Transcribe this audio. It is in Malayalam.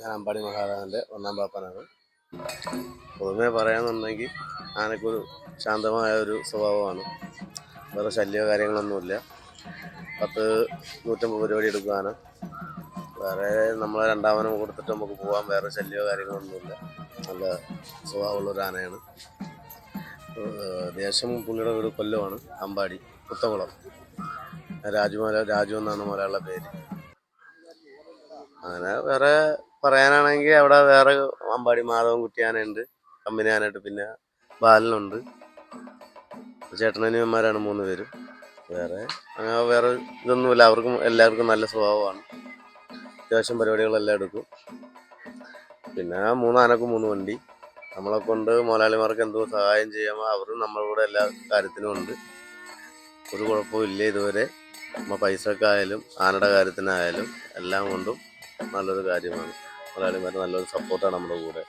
ഞാൻ അമ്പാടി മഹാരാജന്റെ ഒന്നാം പാപ്പനാണ്. പൊതുവെ പറയാന്നുണ്ടെങ്കിൽ ആനക്കൊരു ശാന്തമായ ഒരു സ്വഭാവമാണ്. വേറെ ശല്യമോ കാര്യങ്ങളൊന്നുമില്ല. പത്ത് നൂറ്റമ്പത് പരിപാടി എടുക്കും ആന. വേറെ നമ്മൾ രണ്ടാമനം കൊടുത്തിട്ട് നമുക്ക് പോകാം വേറെ ശല്യമോ കാര്യങ്ങളൊന്നുമില്ല. നല്ല സ്വഭാവമുള്ള ഒരു ആനയാണ്. ദേശം പുള്ളിയുടെ വീട് കൊല്ലമാണ്. അമ്പാടി കുത്തകുളം രാജുമല രാജു എന്നാണ് മലയാള പേര്. അങ്ങനെ വേറെ പറയാനാണെങ്കിൽ അവിടെ വേറെ അമ്പാടി മാധവൻ കുട്ടിയാനുണ്ട് കമ്പനി ആനായിട്ട് പിന്നെ ബാലനുണ്ട്. ചേട്ടനനിയന്മാരാണ് മൂന്ന് പേരും. വേറെ അങ്ങനെ വേറെ ഇതൊന്നുമില്ല. അവർക്കും എല്ലാവർക്കും നല്ല സ്വഭാവമാണ്. അത്യാവശ്യം പരിപാടികളെല്ലാം എടുക്കും. പിന്നെ മൂന്ന് ആനക്കും മൂന്ന് വണ്ടി. നമ്മളെ കൊണ്ട് മുതലാളിമാർക്ക് എന്തോ സഹായം ചെയ്യാമോ അവരും നമ്മളോട് എല്ലാ കാര്യത്തിനും ഉണ്ട്. ഒരു കുഴപ്പവും ഇല്ല ഇതുവരെ. നമ്മൾ പൈസക്കായാലും ആനയുടെ കാര്യത്തിനായാലും എല്ലാം കൊണ്ടും നല്ലൊരു കാര്യമാണ്. മുതലാളിമാർ നല്ലൊരു സപ്പോർട്ടാണ് നമ്മുടെ കൂടെ.